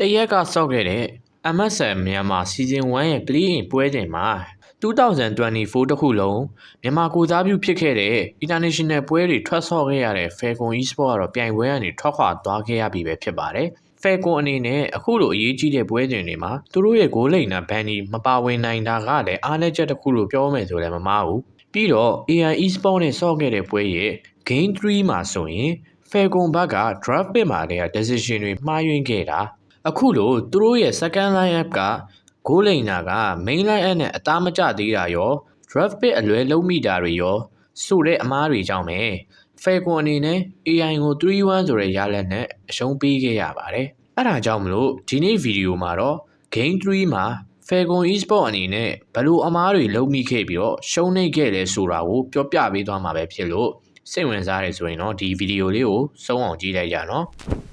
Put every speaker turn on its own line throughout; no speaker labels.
တရက်ကစောက်ခဲ့တဲ့ MSN မြန်မာစီဇန်1ရဲ့ play in ပွဲချိန်မှာ2024တစ်ခုလုံးမြန်မာကိုစားပြုဖြစ်ခဲ့တဲ့ international ပွဲတွေထွက်ဆော့ခဲ့ရတဲ့ Falcon Esport ကတော့ပြိုင်ပွဲကနေထွက်ခွာသွားခဲ့ရပြီပဲဖြစ်ပါတယ်။ Falcon အနေနဲ့အခုလိုအရေးကြီးတဲ့ပွဲချိန်တွေမှာသူတို့ရဲ့ဂိုးလိန်နာဘန်ဒီမပါဝင်နိုင်တာကလည်းအားနည်းချက်တစ်ခုလို့ပြောမယ်ဆိုလည်းမမှားဘူး။ပြီးတော့ AI Esport နဲ့ဆော့ခဲ့တဲ့ပွဲရဲ့ Game 3မှာဆိုရင် Falcon ဘက်က draft pick မှာတည်းက decision တွေမှားယွင်းခဲ့တာ အခုလိုသူတို့ရဲ့ second line up ကဂိုးလိန်နာက main line up နဲ့အသားမကျသေးတာရော draft pick အလွဲလုံးမိတာတွေရောဆိုတဲ့အမားတွေကြောင့်ပဲ Falcon အနေနဲ့ AI ကို3-1ဆိုတဲ့ရလဒ်နဲ့အရှုံးပေးခဲ့ရပါတယ်။အဲဒါကြောင့်မလို့ဒီနေ့ဗီဒီယိုမှာတော့ Game 3မှာ Falcon Esport အနေနဲ့ဘယ်လိုအမားတွေလုံးမိခဲ့ပြီးတော့ရှုံးနေခဲ့လဲဆိုတာကိုပြောပြပေးသွားမှာပဲဖြစ်လို့စိတ်ဝင်စားတယ်ဆိုရင်တော့ဒီဗီဒီယိုလေးကိုဆုံးအောင်ကြည့်လိုက်ကြနော်။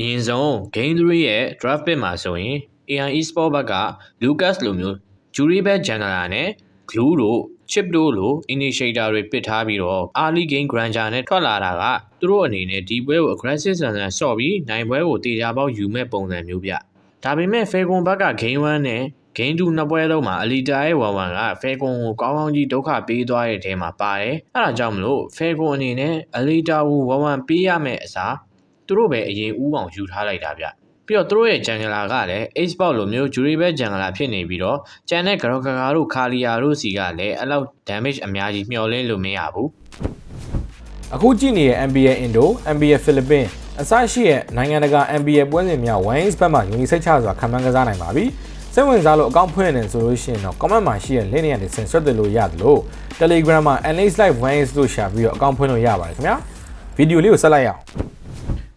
အရင်ဆုံး Game 3ရဲ့ draft pick မှာဆိုရင် AI Esport ဘက်က Lucas လိုမျိုး Jury Back Jungler နဲ့ Glue တို့ Chip တို့လို initiator တွေပစ်ထားပြီးတော့ early game Granger နဲ့ထွက်လာတာကသူတို့အနေနဲ့ဒီပွဲကို aggressive ဆန်ဆန်ဆော့ပြီးနိုင်ပွဲကိုတေချာပေါက်ယူမဲ့ပုံစံမျိုးပြ။ဒါပေမဲ့ Falcon ဘက်က Game 1နဲ့ Game 2နှစ်ပွဲလုံးမှာအလီတာရဲ့ဝန်ဝန်က Falcon ကိုကောင်းကောင်းကြီးဒုက္ခပေးသွားတဲ့ထဲမှာပါတယ်။အဲဒါကြောင့်မလို့ Falcon အနေနဲ့အလီတာကိုဝန်ဝန်ပေးရမယ့်အစား သူတို့ပဲအရင်ဦးအောင်ယူထားလိုက်တာဗျ။ပြီးတော့သူတို့ရဲ့ဂျန်ဂလာကလည်း Xbox လိုမျိုး Jury ပဲဂျန်ဂလာဖြစ်နေပြီးတော့ကျန်တဲ့ဂရောဂါတို့ခါလီယာတို့စီကလည်းအဲ့လောက် damage အများကြီးမျှော်လင့်လို့မရဘူး
အခုကြည့်နေတဲ့ NBA Indo, NBA Philippines အစရှိတဲ့နိုင်ငံတကာ NBA ပွဲစဉ်များ Wings ဘက်မှာယူနီစိတ်ချစွာခံမှန်းကစားနိုင်ပါပြီ။စိတ်ဝင်စားလို့အကောင့်ဖွင့်နေဆိုလို့ရှိရင်တော့ comment မှာရှိတဲ့ link တွေကနေဆင်ဆွတ်တယ်လို့ရတယ်လို့ Telegram မှာ NH Live Wings လို့ရှာပြီးတော့အကောင့်ဖွင့်လို့ရပါတယ်ခင်ဗျာ။ဗီဒီယိုလေးကိုဆက်လိုက်ရအောင်။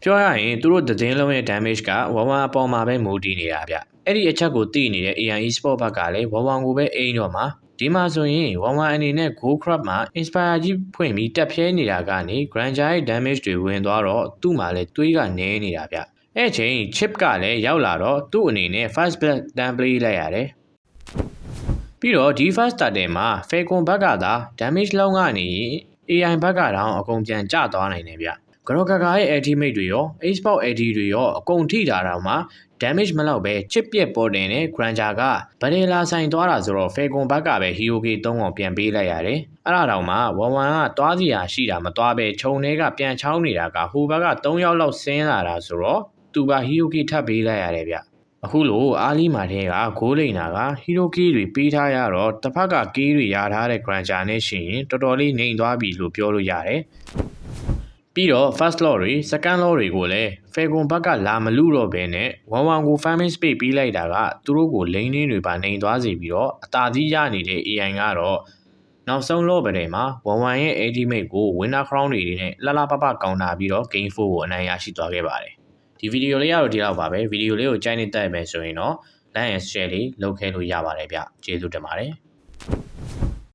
ပြောရရင်သူတို့သတင်းလုံးရဲ့ damage ကဝဝအပေါ်မှာပဲမူတည်နေတာဗျအဲ့ဒီအချက်ကိုသိနေတဲ့ AI Esport ဘက်ကလည်းဝဝကိုပဲအိမ်တော့မှာဒီမှာဆိုရင်ဝဝအနေနဲ့ Go Crab မှာ Inspire ကြီးဖွင့်ပြီးတက်ဖြဲနေတာကနေ Granger ရဲ့ damage တွေဝင်သွားတော့သူ့မှာလည်းတွေးကနဲနေတာဗျအဲ့ချိန် chip ကလည်းရောက်လာတော့သူ့အနေနဲ့ fast black တန် play လိုက်ရတယ်ပြီးတော့ဒီ fast starter မှာ Falcon ဘက်ကသာ damage လောက်ကနေ AI ဘက်ကတောင်အကုန်ပြန်ကျသွားနိုင်တယ်ဗျ ဂရောဂါရဲ့ ultimate တွေရော Xbox AD တွေရောအကုန်ထိတာတော့မှ damage မလောက်ပဲ chip ပြက်ပေါ်တင်တဲ့ Granger ကဗရေလာဆိုင်သွားတာဆိုတော့ Falcon ဘက်ကပဲ Hero K 3အောင်ပြန်ပေးလိုက်ရတယ်။အဲ့ဒါတောင်မှဝန်ဝန်ကသွားစီရာရှိတာမသွားပဲခြုံတွေကပြန်ချောင်းနေတာကဟိုဘက်က3ယောက်လောက်ဆင်းလာတာဆိုတော့သူက Hero K ထပ်ပေးလိုက်ရတယ်ဗျ။အခုလိုအာလီမာထဲကဂိုးလိန်နာကဟီရိုကီတွေပေးထားရတော့တစ်ဖက်ကကေးတွေရထားတဲ့ Granger နဲ့ရှိရင်တော်တော်လေးနှိမ်သွားပြီလို့ပြောလို့ရတယ်။ ပြီးတော့ first law တွေ second law တွေကိုလည်း Falcon ဘက်ကလာမလူတော့ဘဲနဲ့11ကို farming space ပေးလိုက်တာကသူတို့ကို lane တွေပါနှိမ်သွားစေပြီးတော့အသာကြီးရနေတဲ့ AI ကတော့နောက်ဆုံး law ပဲမှာ11ရဲ့ ultimate ကို winner crown တွေနဲ့လှလှပပကောင်တာပြီးတော့ game 4ကိုအနိုင်ရရှိသွားခဲ့ပါတယ်ဒီဗီဒီယိုလေးကတော့ဒီလောက်ပါပဲဗီဒီယိုလေးကိုကြိုက်နေတတ်မယ်ဆိုရင်တော့ like and share လေးလုပ်ခဲ့လို့ရပါတယ်ဗျကျေးဇူးတင်ပါတယ်